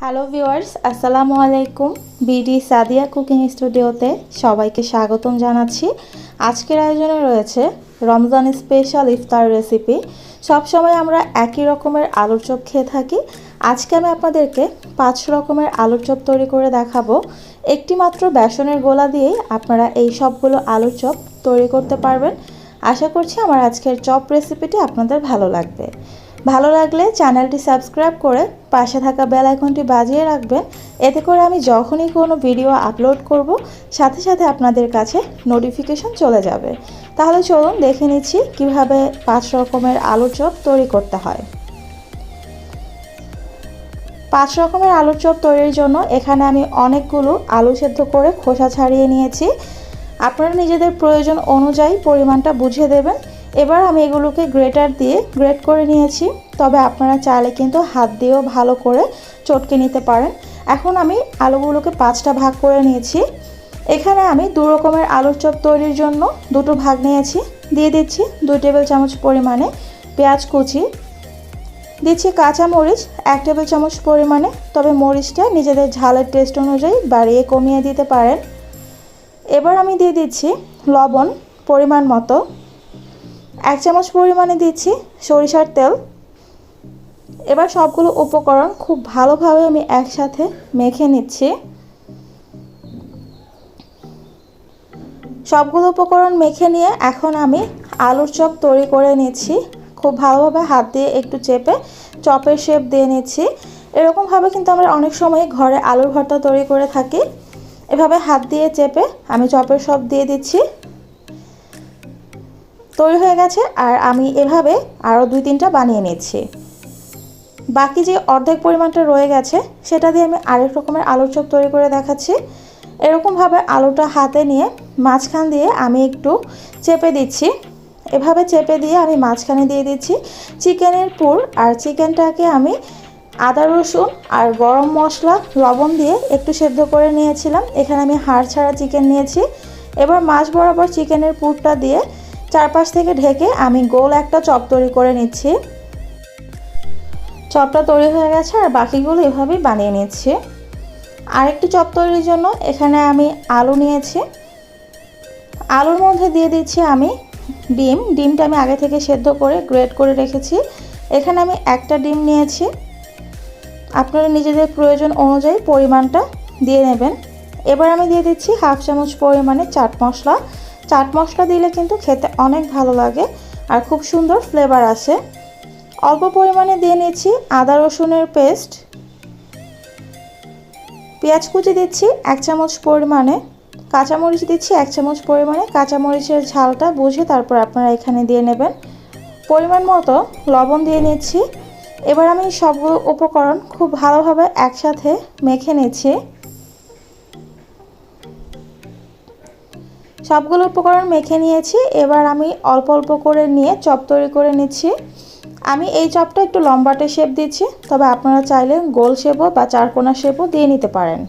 Hello viewers আসসালামু আলাইকুম BD Sadia cooking স্টুডিওতে সবাইকে স্বাগতম জানাচ্ছি। আজকের আয়োজনে রয়েছে রমজান স্পেশাল ইফতার রেসিপি সবসময় আমরা একই রকমের আলুর চপ খেয়ে থাকি। আজকে আমি আপনাদেরকে পাঁচ রকমের আলুর চপ তৈরি করে দেখাবো। একটি মাত্র বেসনের গোলা দিয়েই আপনারা এই সবগুলো আলুর চপ তৈরি করতে পারবেন। আশা করছি আমার আজকের চপ রেসিপিটি আপনাদের ভালো লাগবে। ভালো লাগলে চ্যানেলটি সাবস্ক্রাইব করে পাশে থাকা বেল আইকনটি বাজিয়ে রাখবেন এতে করে আমি যখনই কোনো ভিডিও আপলোড করব, সাথে সাথে আপনাদের কাছে নোটিফিকেশন চলে যাবে। তাহলে চলুন দেখে নিচ্ছি কীভাবে পাঁচ রকমের আলুর চপ তৈরি করতে হয়। পাঁচ রকমের আলুর চপ তৈরির জন্য এখানে আমি অনেকগুলো আলু সেদ্ধ করে খোসা ছাড়িয়ে নিয়েছি। আপনারা নিজেদের প্রয়োজন অনুযায়ী পরিমাণটা বুঝে দেবেন। এবার আমি এগুলোকে গ্রেটার দিয়ে গ্রেট করে নিয়েছি। তবে আপনারা চাইলে কিন্তু হাত দিয়েও ভালো করে চটকে নিতে পারেন। এখন আমি আলুগুলোকে পাঁচটা ভাগ করে নিয়েছি। এখানে আমি দু রকমের আলুর চপ তৈরির জন্য দুটো ভাগ নিয়েছি। দিয়ে দিচ্ছি দুই টেবিল চামচ পরিমাণে পেঁয়াজ কুচি। দিচ্ছি কাঁচা মরিচ এক টেবিল চামচ পরিমাণে। তবে মরিচটা নিজেদের ঝালের টেস্ট অনুযায়ী বাড়িয়ে কমিয়ে দিতে পারেন। এবার আমি দিয়ে দিচ্ছি লবণ পরিমাণ মতো। এক চামচ পরিমাণে দিচ্ছি সরিষার তেল। এবার সবগুলো উপকরণ খুব ভালোভাবে আমি একসাথে মেখে নিচ্ছি। সবগুলো উপকরণ মেখে নিয়ে এখন আমি আলুর চপ তৈরি করে নিচ্ছি। খুব ভালোভাবে হাত দিয়ে একটু চেপে চপের শেপ দিয়ে নিচ্ছি। এরকমভাবে কিন্তু আমরা অনেক সময় ঘরে আলুর ভর্তা তৈরি করে থাকি। এভাবে হাত দিয়ে চেপে আমি চপের সব দিয়ে দিচ্ছি। তৈরি হয়ে গেছে আর আমি এভাবে আরও দুই তিনটা বানিয়ে নিচ্ছি। বাকি যে অর্ধেক পরিমাণটা রয়ে গেছে, সেটা দিয়ে আমি আরেক রকমের আলুর চপ তৈরি করে দেখাচ্ছি। এরকমভাবে আলুটা হাতে নিয়ে মাঝখান দিয়ে আমি একটু চেপে দিচ্ছি। এভাবে চেপে দিয়ে আমি মাঝখানে দিয়ে দিচ্ছি চিকেনের পুর আর চিকেনটাকে আমি আদা রসুন আর গরম মশলা, লবণ দিয়ে একটু সেদ্ধ করে নিয়েছিলাম। এখানে আমি হাড় ছাড়া চিকেন নিয়েছি। এবার মাছ বরাবর চিকেনের পুরটা দিয়ে চারপাশ থেকে ঢেকে আমি গোল একটা চপ তৈরি করে নিচ্ছি। চপটা তৈরি হয়ে গেছে আর বাকিগুলো এভাবেই বানিয়ে নিচ্ছি। আরেকটি চপ তৈরির জন্য এখানে আমি আলু নিয়েছি। আলুর মধ্যে দিয়ে দিচ্ছি আমি ডিম। ডিমটা আমি আগে থেকে সেদ্ধ করে, গ্রেট করে রেখেছি। এখানে আমি একটা ডিম নিয়েছি। আপনারা নিজেদের প্রয়োজন অনুযায়ী পরিমাণটা দিয়ে নেবেন। এবার আমি দিয়ে দিচ্ছি হাফ চামচ পরিমাণে চাট মশলা। চাট মশলা দিলে কিন্তু খেতে অনেক ভালো লাগে আর খুব সুন্দর ফ্লেভার আসে। অল্প পরিমাণে দিয়ে নিচ্ছি আদা রসুনের পেস্ট পেঁয়াজ কুচি দিচ্ছি এক চামচ পরিমাণে। কাঁচামরিচ দিচ্ছি এক চামচ পরিমাণে। কাঁচামরিচের ঝালটা বুঝে তারপর আপনারা এখানে দিয়ে নেবেন। পরিমাণ মতো লবণ দিয়ে নিচ্ছি। এবার আমি সবগুলো উপকরণ খুব ভালোভাবে একসাথে মেখে নিচ্ছি। সবগুলো উপকরণ মেখে নিয়েছি। এবার আমি অল্প অল্প করে নিয়ে চপ তৈরি করে নিচ্ছি। আমি এই চপটা একটু লম্বাটে শেপ দিচ্ছি, তবে আপনারা চাইলে গোল শেপও বা চারকোনা শেপও দিয়ে নিতে পারেন।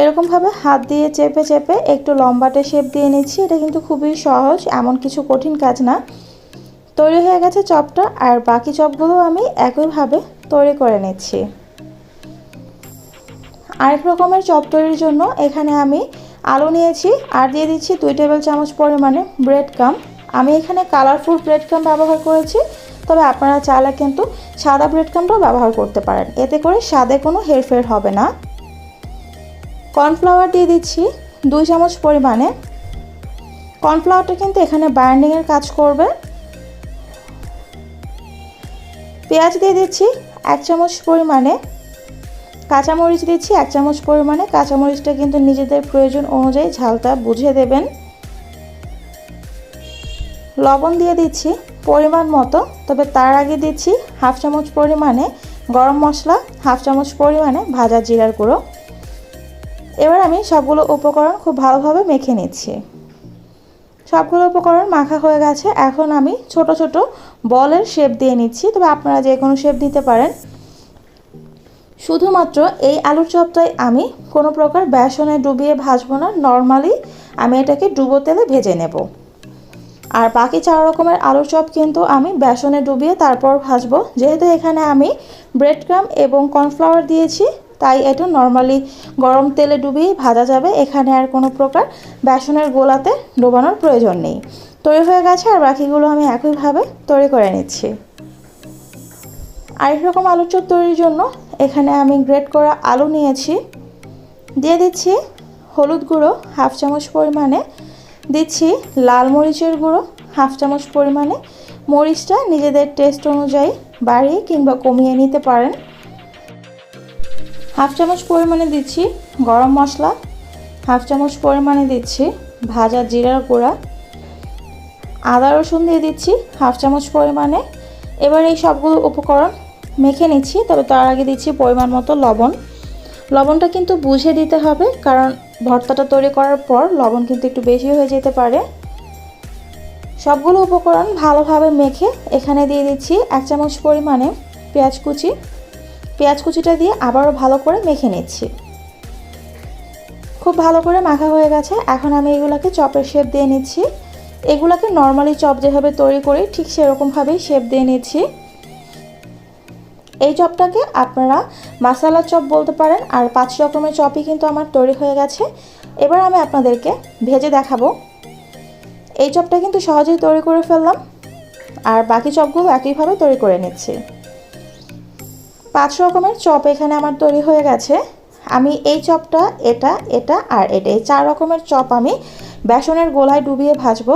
এরকমভাবে হাত দিয়ে চেপে চেপে একটু লম্বাটে শেপ দিয়ে নিচ্ছি। এটা কিন্তু খুবই সহজ, এমন কিছু কঠিন কাজ না। তৈরি হয়ে গেছে চপটা, আর বাকি চপগুলো আমি একইভাবে তৈরি করে নিচ্ছি। আরেক রকমের চপ তৈরির জন্য এখানে আমি আলু নিয়েছি আর দিয়ে দিচ্ছি দুই টেবিল চামচ পরিমাণে ব্রেড কাম আমি এখানে কালারফুল ব্রেড কাম ব্যবহার করেছি, তবে আপনারা চাইলে কিন্তু সাদা ব্রেড কামটাও ব্যবহার করতে পারেন। এতে করে স্বাদে কোনো হেরফের হবে না। কর্নফ্লাওয়ার দিয়ে দিচ্ছি দুই চামচ পরিমাণে। কর্নফ্লাওয়ারটা কিন্তু এখানে বাইন্ডিংয়ের কাজ করবে। পেঁয়াজ দিয়ে দিচ্ছি এক চামচ পরিমাণে। কাঁচামরিচ দিচ্ছি, এক চামচ পরিমাণে। কাঁচামরিচটা কিন্তু নিজেদের প্রয়োজন অনুযায়ী ঝালটা বুঝে দেবেন। লবণ দিয়ে দিচ্ছি পরিমাণ মতো, তবে তার আগে দিচ্ছি হাফ চামচ পরিমাণে গরম মশলা, হাফ চামচ পরিমাণে ভাজা জিরার গুঁড়ো। এবার আমি সবগুলো উপকরণ খুব ভালোভাবে মেখে নিচ্ছি। সবগুলো উপকরণ মাখা হয়ে গেছে। এখন আমি ছোট ছোট বলের শেপ দিয়ে নিচ্ছি। তবে আপনারা যে কোনো শেপ দিতে পারেন। শুধুমাত্র এই আলুর চপটাই আমি কোনো প্রকার বেসনে ডুবিয়ে ভাজবো না নর্মালি আমি এটাকে ডুবো তেলে ভেজে নেব। আর বাকি চার রকমের আলুর চপ কিন্তু আমি বেসনে ডুবিয়ে তারপর ভাজবো। যেহেতু এখানে আমি ব্রেড ক্রাম এবং কর্নফ্লাওয়ার দিয়েছি, তাই এটা নর্মালি গরম তেলে ডুবিয়ে ভাজা যাবে। এখানে আর কোনো প্রকার বেসনের গোলাতে ডোবানোর প্রয়োজন নেই। তৈরি হয়ে গেছে আর বাকিগুলো আমি একইভাবে তৈরি করে নিচ্ছি। আরেক রকম আলুর চপ তৈরির জন্য এখানে আমি গ্রেট করা আলু নিয়েছি। দিয়ে দিচ্ছি হলুদ গুঁড়ো, হাফ চামচ পরিমাণে। দিচ্ছি লাল মরিচের গুঁড়ো, হাফ চামচ পরিমাণে। মরিচটা নিজেদের টেস্ট অনুযায়ী বাড়িয়ে কিংবা কমিয়ে নিতে পারেন। হাফ চামচ পরিমাণে দিচ্ছি গরম মশলা। হাফ চামচ পরিমাণে দিচ্ছি ভাজা জিরার গুঁড়া। আদা রসুন দিয়ে দিচ্ছি হাফ চামচ পরিমাণে। এবার এই সবগুলো উপকরণ মেখে নিচ্ছি, তবে তার আগে দিচ্ছি পরিমাণ মতো লবণ। লবণটা কিন্তু বুঝে দিতে হবে, কারণ ভর্তাটা তৈরি করার পর লবণ কিন্তু একটু বেশি হয়ে যেতে পারে। সবগুলো উপকরণ ভালোভাবে মেখে এখানে দিয়ে দিচ্ছি এক চামচ পরিমাণে পেঁয়াজ কুচি। পেঁয়াজ কুচিটা দিয়ে আবারও ভালো করে মেখে নিচ্ছি। খুব ভালো করে মাখা হয়ে গেছে, এখন আমি এগুলোকে চপের শেপ দিয়ে নিচ্ছি। এগুলোকে নর্মালি চপ যেভাবে তৈরি করি, ঠিক সেরকমভাবেই শেপ দিয়ে নিচ্ছি। এই চপটাকে আপনারা মাসালা চপ বলতে পারেন, আর পাঁচ রকমের চপই কিন্তু আমার তৈরি হয়ে গেছে। এবার আমি আপনাদেরকে ভেজে দেখাবো। এই চপটা কিন্তু সহজেই তৈরি করে ফেললাম, আর বাকি চপগুলো একইভাবে তৈরি করে নিচ্ছি। পাঁচ রকমের চপ এখানে আমার তৈরি হয়ে গেছে। আমি এই চপটা, এটা এটা, আর এটা, এই চার রকমের চপ আমি বেসনের গোলায় ডুবিয়ে ভাজবো।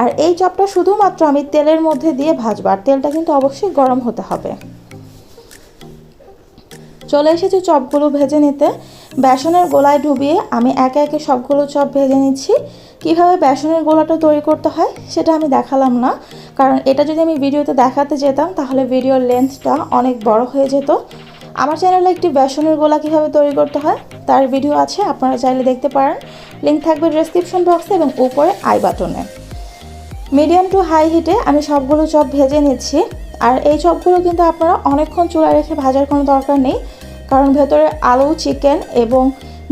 আর এই চপটা শুধুমাত্র আমি তেলের মধ্যে দিয়ে ভাজবো, আর তেলটা কিন্তু অবশ্যই গরম হতে হবে। চলে এসেছি চপগুলো ভেজে নিতে। বেসনের গোলায় ডুবিয়ে আমি একে একে সবগুলো চপ ভেজে নিচ্ছি। কীভাবে বেসনের গোলাটা তৈরি করতে হয় সেটা আমি দেখালাম না। কারণ এটা যদি আমি ভিডিওতে দেখাতে যেতাম, তাহলে ভিডিওর লেন্থটা অনেক বড় হয়ে যেত। আমার চ্যানেলে একটি বেসনের গোলা কীভাবে তৈরি করতে হয়, তার ভিডিও আছে, আপনারা চাইলে দেখতে পারেন। লিঙ্ক থাকবে ডিসক্রিপশন বক্সে এবং উপরে আই বাটনে। মিডিয়াম টু হাই হিটে আমি সবগুলো চপ ভেজে নিচ্ছি। আর এই চপগুলো কিন্তু আপনারা অনেকক্ষণ চুলায় রেখে ভাজার কোনো দরকার নেই। কারণ ভেতরে আলু চিকেন এবং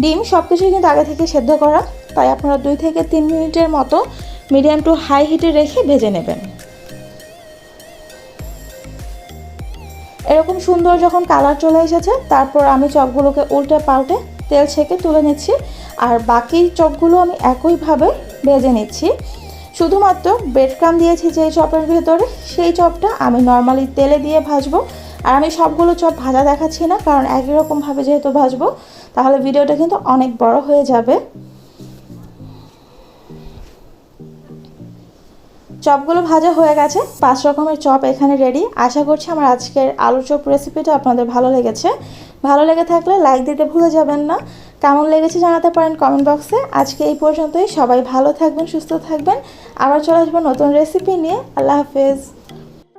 ডিম সব কিছুই কিন্তু আগে থেকে সেদ্ধ করা। তাই আপনারা দুই থেকে তিন মিনিটের মতো মিডিয়াম টু হাই হিটে রেখে ভেজে নেবেন। এরকম সুন্দর যখন কালার চলে এসেছে, তারপর আমি চপগুলোকে উল্টে পাল্টে তেল ছেঁকে তুলে নিচ্ছি। আর বাকি চপগুলো আমি একইভাবে ভেজে নিচ্ছি। শুধুমাত্র ব্রেড ক্রাম দিয়েছি যে চপের ভেতরে, সেই চপটা আমি নর্মালি তেলে দিয়ে ভাজবো। আর আমি সবগুলো চপ ভাজা দেখাচ্ছি না, কারণ একই রকমভাবে যেহেতু ভাজবো, তাহলে ভিডিওটা কিন্তু অনেক বড় হয়ে যাবে। চপগুলো ভাজা হয়ে গেছে, পাঁচ রকমের চপ এখানে রেডি আশা করছি আমার আজকের আলু চপ রেসিপিটা আপনাদের ভালো লেগেছে। ভালো লেগে থাকলে লাইক দিতে ভুলে যাবেন না। কেমন লেগেছে জানাতে পারেন কমেন্ট বক্সে আজকে এই পর্যন্তই। সবাই ভালো থাকবেন, সুস্থ থাকবেন। আবার চলে আসব নতুন রেসিপি নিয়ে। আল্লাহ হাফেজ।